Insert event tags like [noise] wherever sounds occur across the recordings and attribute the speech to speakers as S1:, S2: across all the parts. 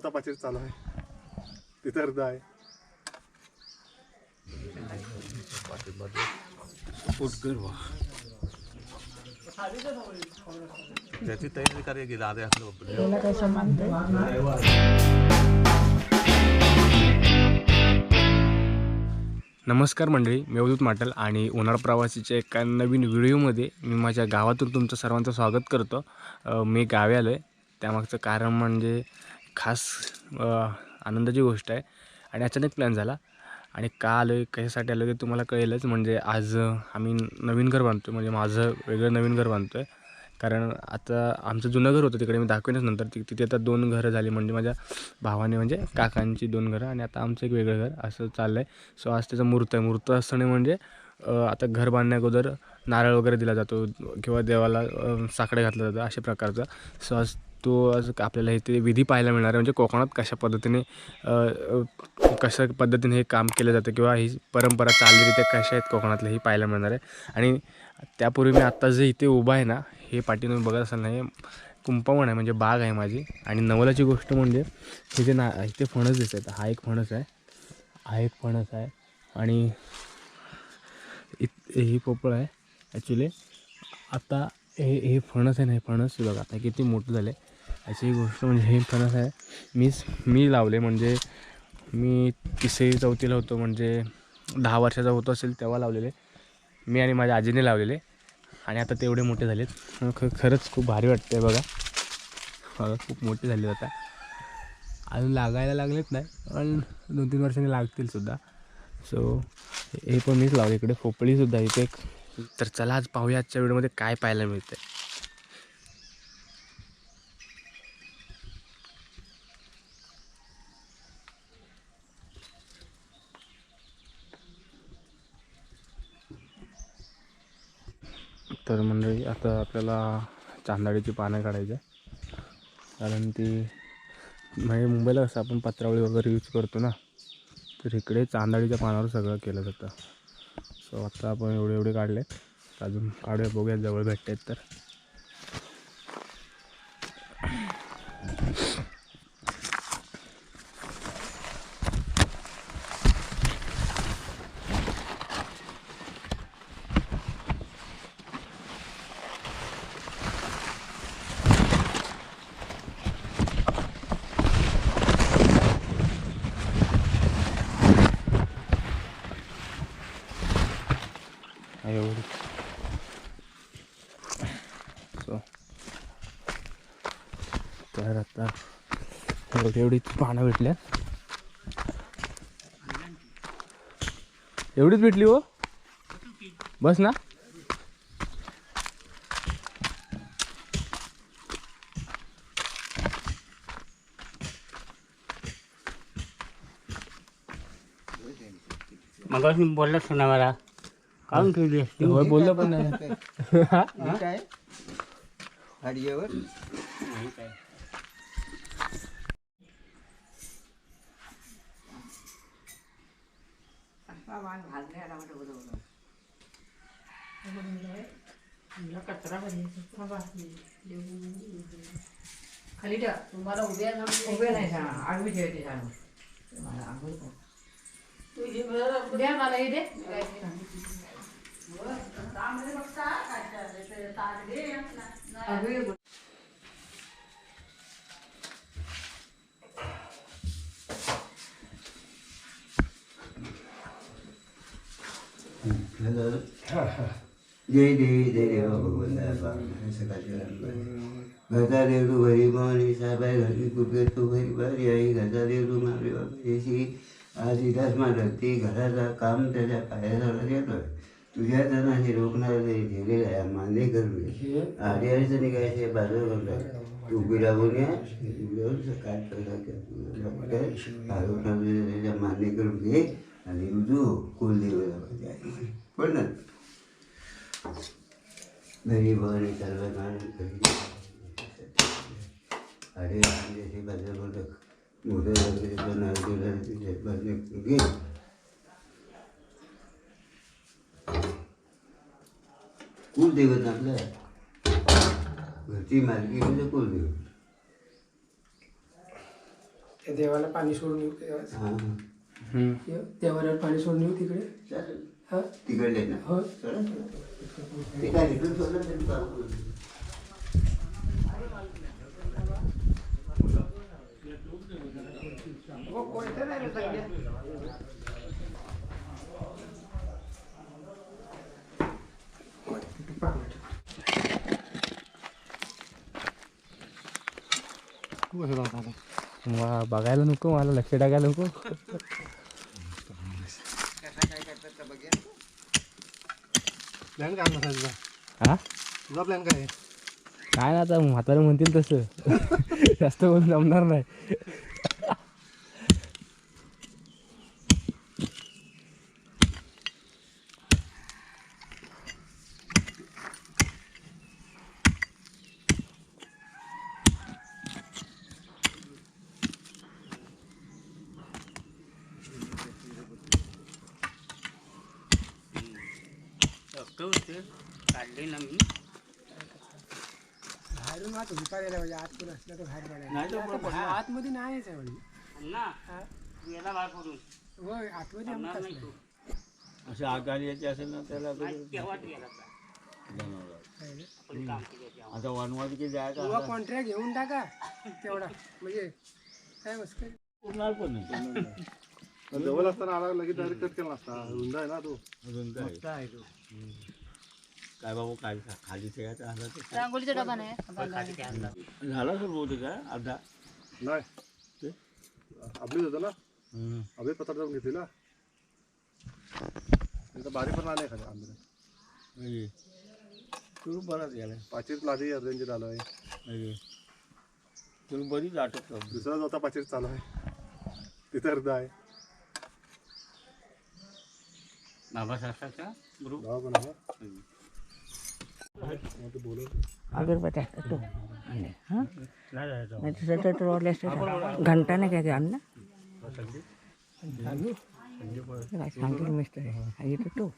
S1: आता पाचशे चालू आहे. तिथे अर्धा आहे.
S2: त्याची तयारी कार्य गेला आधी
S3: नमस्कार मंडळी मी अवधूत माटल आणि उन्हाळ प्रवासीच्या एका नवीन व्हिडिओमध्ये मी माझ्या गावातून तुमचं सर्वांचं स्वागत करतो. मी गावी आलो आहे त्यामागचं कारण म्हणजे खास आनंदाची गोष्ट आहे. आणि अचानक प्लॅन झाला. आणि का आलो आहे कशासाठी आलो ते तुम्हाला कळेलच. म्हणजे आज आम्ही नवीन घर बांधतो म्हणजे माझं वेगळं नवीन घर बांधतो आहे कारण आता आमचं जुनं घर होतं तिकडे. मी दाखवेनच नंतर. ति तिथे आता दोन घरं झाली. म्हणजे माझ्या भावाने म्हणजे काकांची दोन घरं. आणि आता आमचं एक वेगळं घर. असं चाललं आहे सो आज त्याचं मूर्त आहे. मूर्त असणे म्हणजे आता घर बांधण्याअगोदर नारळ वगैरे दिला जातो. किंवा देवाला साकडे घातलं जातं. अशा प्रकारचं. सो आज तो आज आपल्याला इथे विधी पाहायला मिळणार आहे. म्हणजे कोकणात कशा पद्धतीने कशा पद्धतीने हे काम केलं जातं किंवा ही परंपरा चालरीत्या कशा आहेत कोकणातल्या ही पाहायला मिळणार आहे. आणि त्यापूर्वी मी आत्ता जे इथे उभा आहे ना हे पाठी तुम्ही बघत असाल नाही कुंपावण आहे म्हणजे बाग आहे माझी. आणि नवलाची गोष्ट म्हणजे इथे ना इथे फणस दिसत आहेत हा एक फणस आहे. हा एक फणस आहे. आणि इत ही पोपळ आहे ॲक्च्युली आता हे हे फणस आहे ना हे फणस बघा आता किती मोठं झालं आहे याची गोष्ट म्हणजे हे फणस आहे. मीच मी लावले म्हणजे मी तिसरी चौथीला होतो म्हणजे दहा वर्षाचा होतो असेल तेव्हा लावलेले. मी आणि माझ्या आजीने लावलेले आणि आता तेवढे मोठे झालेत. ख खरंच खूप भारी वाटते बघा. बघा खूप मोठे झाले आता. अजून लागायला लागलेत नाही पण दोन तीन वर्षांनी लागतील सुद्धा. सो हे पण मीच लावले. इकडे पोपळीसुद्धा इथे एक तर चला आज पाहूया आजच्या व्हिडिओमध्ये काय पाहायला मिळतं तर मंडळी आता आपल्याला चांदाळीची पानं काढायची आहे. कारण ती म्हणजे मुंबईला कसं आपण पत्रावळी वगैरे यूज करतो ना तर इकडे चांदाळीच्या पानावर सगळं केलं जातं. सो आता आपण एवढे एवढे काढले अजून काढूया बघूया जवळ भेटतात तर एवढी सो तर आता एवढी एवढीच पानं भेटल्या एवढीच भेटली हो? बस ना.
S4: मग बोललाच ना मला. काढून ठेवली असती
S3: होय बोललं पण नाही
S5: काय. हरियावर
S6: खाली ठेवा तुम्हाला उभ्या जाऊन
S5: उभे नाही सांगा आडवी ठेवायची सांगा तुम्हाला आंघोळ कर.
S6: द्या मला हे दे
S5: आंघोळ
S7: जय देवी जय देवा भगवंता घरचा देव तू घरी मावली साहेबाई घरी कुठे तू घरी बारी आई घरचा देव तू मावली बाबा आज इथंच मारती घराचा काम त्याच्या पायाजवळ येतोय तुझ्या जणांशी रोखणार ठेवलेलं आहे मान्य करू आधी अडचणी काय असे बाजू करतात उभी राहून या काय त्याच्या मान्य करून घे आणि रुजू कुलदेवाला पाहिजे पण ना घरी भवानी सर्व अरे जसे बाजार बोलत मोठे बाजार घे कुलदैवत आपलं घरची मालकी म्हणजे कुलदैवत
S8: त्या देवाला पाणी सोडून.
S7: हां
S8: ये- देवाला पाणी सोडून येऊ तिकडे. हा?
S7: तिकडले ना.
S8: हो.
S7: ते काय सोडलं तरी
S3: बघायला नको मला लक्ष टाकायला नको.
S1: प्लॅन काय तुझा?
S3: हा?
S1: तुझा प्लॅन काय आहे?
S3: काय ना आता म्हातारे म्हणतील तसं. [laughs] जास्त बोलून जमणार नाही.
S4: काढले ना मी.
S8: बाहेरून द्यायला पाहिजे. आत कोण असलं तर बाहेर पडायला. हा, आतमध्ये नाहीच आहे
S4: याला बाहेर पडून.
S8: होय आतमध्ये आमकाच
S4: नाही
S8: नाही.
S4: तो.
S2: अशी आग आली याची असेल ना त्याला
S4: तेव्हाच गेला आपण काम केलं
S2: आता वनवाद की जायचं
S8: किंवा कॉन्ट्रॅक्ट घेऊन टाका. तेवढा. म्हणजे काय मस्कर
S2: उरणार पण नाही.
S1: पण जवळ असताना आला लगेच डायरेक्ट कट केला नसता. रुंद आहे ना तो.
S2: अजून काय काय बाबा काय खाली तर
S6: रांगोळीचा डबा नाही
S2: झाला सर बहुतेक काय अर्धा?
S1: नाही.
S2: ते?
S1: आपलीच होतं ना?
S2: हम्म.
S1: पत्र जाऊन घेतली ना? तिथं बारी पण आले खाली आंबे
S2: म्हणजे बराच गेला
S1: पाचवीत लादी आलो आहे
S2: म्हणजे तुला बरीच आटत
S1: दुसरा होता पाचवीत चालू आहे. तिथं अर्ध आहे.
S4: बाबासाहेबांचा ग्रुप
S1: गाव पण आहे बोलत
S5: अगरबत्ती तो नाही रोडले घंटा नाही काय अन्न सांगितलं मिस्टर आहे तो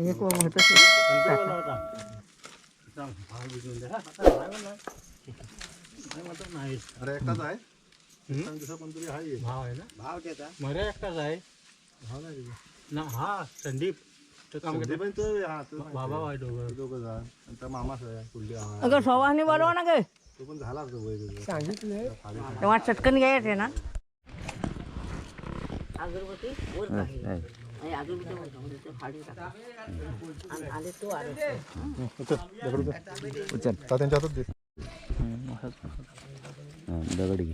S5: एक होतं
S1: अरे एकटाच आहे? कोणतरी आहे
S4: भाव आहे ना?
S1: भाव त्याचा
S4: एकटाच आहे.
S1: भाव नाही.
S4: ना हा संदीप. तो काम
S1: संदीप आणि तो तो नाही.
S4: बाबा दोघं.
S5: अगं सवानी बरोबर ना गे.
S1: तो पण झाला.
S8: सांगितलंय.
S5: तेव्हा चटकन घ्यायचे ना. अगरबत्ती वर काही. आणि अगरबत्ती वर ठेवून ते फाडी टाका. आणि आले. तो आले
S1: दगड
S9: घे.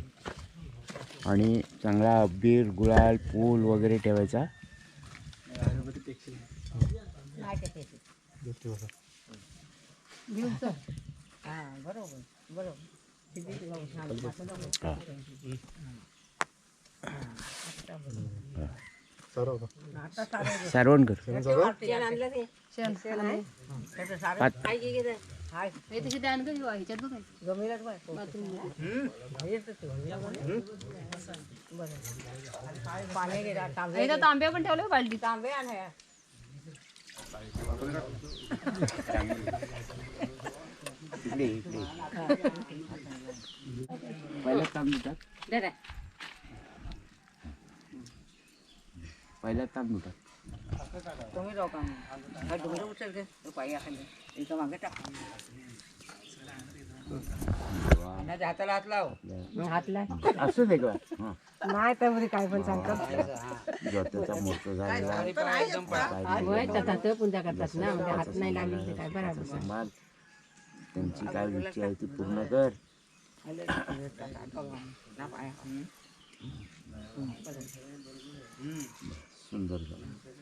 S9: आणि चांगला अबीर गुळाल पूल वगैरे ठेवायचा सारवण कर
S5: हाय.
S6: हे तशी ह्याच्यात बघ.
S5: बाय. बरं. पाणी गेला तांबे
S6: इथं तांब्या पण ठेवले बालटी
S5: तांबे आण ह्या.
S9: इकडे टाक टाक
S5: तुम्ही जाऊ का? हा डोंगर उचल तो पायी खाली इथं मागे टाक नाही ते हाताला हात लाव हात लाव
S9: असं दे गं. हं.
S5: नाही तर काय पण सांगतात
S9: ज्योतीचा मोठं झालेला
S6: होय तथा पूजा करतात ना म्हणजे हात नाही लागले ते काय बरोबर
S9: सांभाळ त्यांची काय इच्छा आहे ती पूर्ण कर सुंदर झालं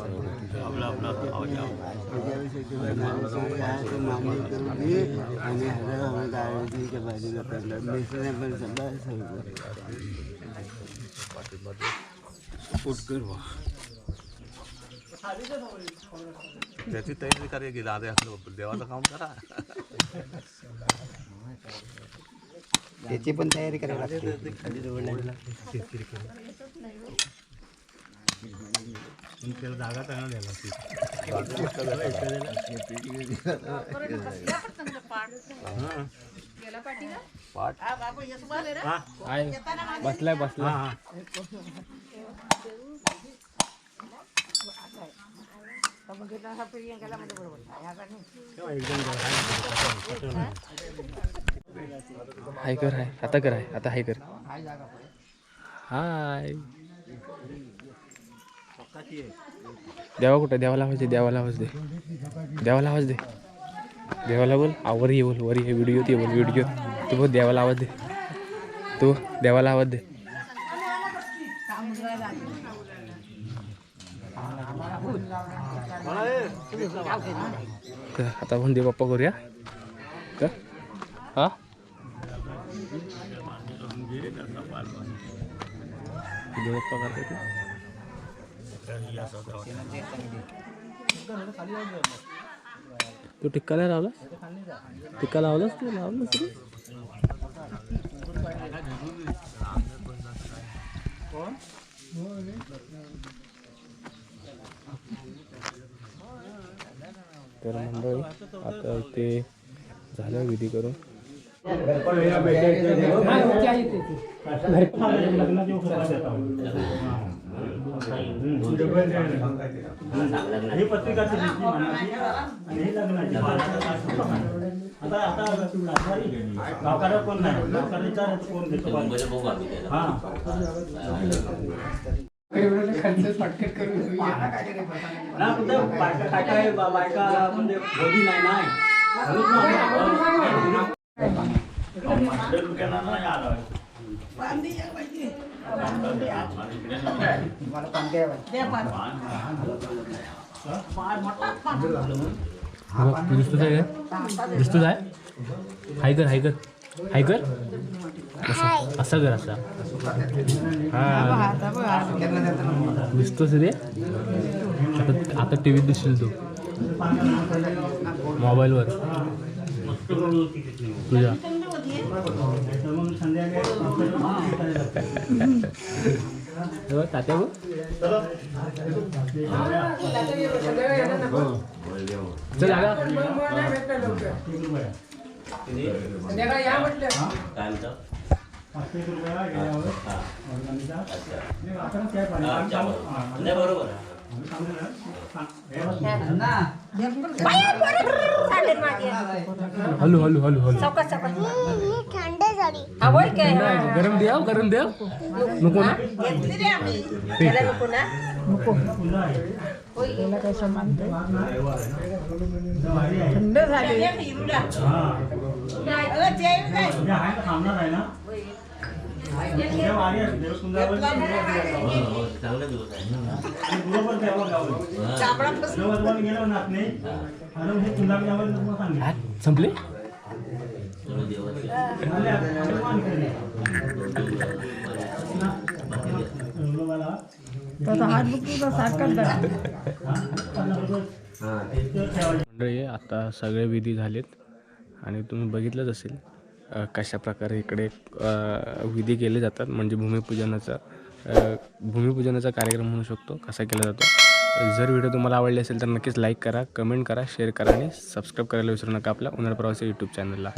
S2: आपला आपला आवाज
S7: करून घे आणि बाजूला पडलं पण सगळं
S2: सपोर्ट. त्याची तयारी करा की दादा आपलं देवाचं काम करा.
S8: त्याची पण तयारी करावी लागते.
S4: त्याला जागा चांगला द्यायला
S3: आहे बसलाय बसलाय हाय कर हाय। आता कर हाय। आता हाय कर। हाय। देवा कुठं? देवाला आवाज दे देवाला आवाज दे. देवाला आवाज दे. देवाला बोल. आवर ये बोल वर ये. व्हिडिओ ये बोल व्हिडिओ तू बोल देवाला आवाज दे. तू देवाला आवाज दे. आता आपण दे बाप्पा करूया. का हा? दे बाप्पा करते तू तू टिक्का नाही लावलास टिक्का लावलास तू? लावलास तू? तर मंडळी आता इथे झालं विधी करून.
S4: ही पत्रिकाची लिखी म्हणाली आणि ही लग्नाची आता आता गावकार्य कोण नाही? गावकार्य कोण देतो हा. ना कुठं? बायका काय काय बायका म्हणजे भोगी नाही नाही. म्हणून मग आपल्या
S3: दिसतोच आहे का? दिसतोच आहे? हाय कर हाय कर हाय कर. असं असं कर असा. हा. दिसतोच रे. आता आता टी व्हीत दिसशील तू. मोबाईलवर तुझ्या.
S4: तर मग संध्याकाळी
S3: हो, तात्या गो चल लागा
S4: पाचशे काय. हे.
S3: हलू हलू. हलू हलू नाही, गरम द्या गरम द्या. नको ना.
S6: थंड झाले.
S2: चांगला दिवस आहे
S3: संपले?
S4: आता,
S6: हात
S3: मंडळी आता सगळे विधी झालेत आणि तुम्ही बघितलंच असेल. कशा प्रकारे इकडे विधी केले जातात म्हणजे भूमिपूजनाचा भूमिपूजनाचा कार्यक्रम म्हणू शकतो कसा केला जातो. जर व्हिडिओ तुम्हाला आवडले असेल तर नक्कीच लाईक करा कमेंट करा शेअर करा आणि सबस्क्राईब करायला विसरू नका आपल्या उन्हाळ प्रवासी यूट्यूब चॅनलला